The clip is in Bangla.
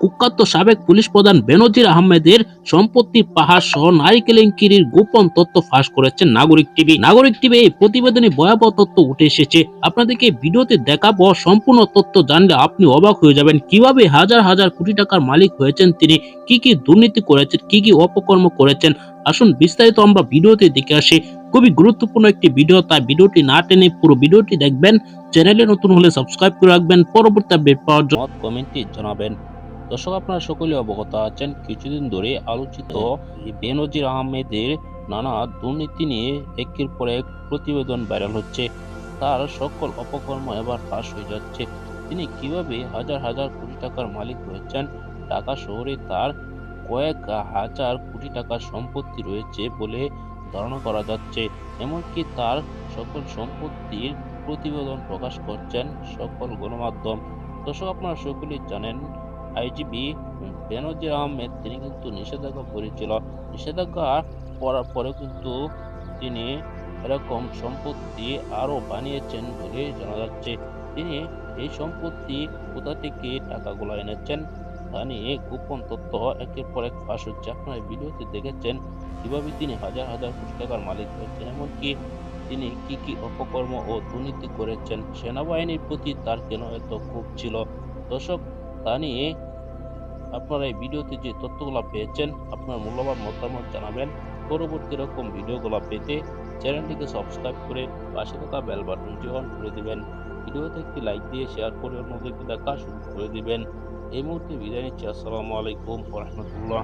কুখ্যাত সাবেক পুলিশ প্রধান বেনজির আহমেদের সম্পত্তির পাহাড় সহ নারী কেলেঙ্কিরির গোপন তথ্য ফাঁস করেছেন নাগরিক টিভি। নাগরিক টিভি এই প্রতিবেদনে ভয়াবহ তথ্য উঠে এসেছে। আপনাদেরকে ভিডিওতে দেখাবো সম্পূর্ণ তথ্য জানলে আপনি অবাক হয়ে যাবেন কীভাবে হাজার হাজার কোটি টাকার মালিক হয়েছেন তিনি, কি কি দুর্নীতি করেছেন, কি কি অপকর্ম করেছেন। আসুন বিস্তারিত আমরা ভিডিওতে দেখে আসি। খুবই গুরুত্বপূর্ণ একটি ভিডিও, তাই ভিডিওটি না টেনে পুরো ভিডিওটি দেখবেন। চ্যানেলে নতুন হলে সাবস্ক্রাইব করে রাখবেন। পরবর্তী আপডেট পাওয়ার জন্য কমেন্টে জানাবেন। দর্শক, আপনারা সকলে অবগত আছেন, কিছুদিন ধরে আলোচিত বেনজির আহমেদের নানা দুর্নীতি নিয়ে একের পর এক প্রতিবেদন ভাইরাল হচ্ছে। তার সকল অপকর্ম এবার ফাঁস হয়ে যাচ্ছে। তিনি কীভাবে হাজার হাজার কোটি টাকার মালিক হয়েছেন? ঢাকা শহরে তার কয়েক হাজার কোটি টাকার সম্পত্তি রয়েছে বলে ধারণা করা যাচ্ছে। এমনকি তার সকল সম্পত্তির প্রতিবেদন প্রকাশ করছেন সকল গণমাধ্যম। দর্শক, আপনারা সকলেই জানেন আইজিবি বেনজির আহমেদ তিনি কিন্তু নিষেধাজ্ঞা করেছিল। নিষেধাজ্ঞা পড়ার পরে কিন্তু তিনি এরকম সম্পত্তি আরও বানিয়েছেন বলে জানা যাচ্ছে। তিনি এই সম্পত্তি কোথা থেকে টাকাগুলো এনেছেন তা নিয়ে গোপন তথ্য একের পর এক ফাঁস হচ্ছে। আপনারা ভিডিওতে দেখেছেন কীভাবে তিনি হাজার হাজার কোটি টাকার মালিক হয়েছেন, এমনকি তিনি কি কি অপকর্ম ও দুর্নীতি করেছেন সেনাবাহিনীর প্রতি তার কেন এত ক্ষোভ ছিল? দর্শক, তা নিয়ে আপনারা এই ভিডিওতে যে তথ্যগুলো পেয়েছেন, আপনার মূল্যবান মতামত জানাবেন। পরবর্তী রকম ভিডিওগুলো পেতে চ্যানেলটিকে সাবস্ক্রাইব করে পাশে থাকা বেল বাটনটি অন করে দেবেন। ভিডিওতে একটি লাইক দিয়ে শেয়ার করে অন্যদেরকে দেখা শুরু করে দিবেন। এই মুহূর্তে বিদায় নিচ্ছি। আসসালামু আলাইকুম রহমতুল্লাহ।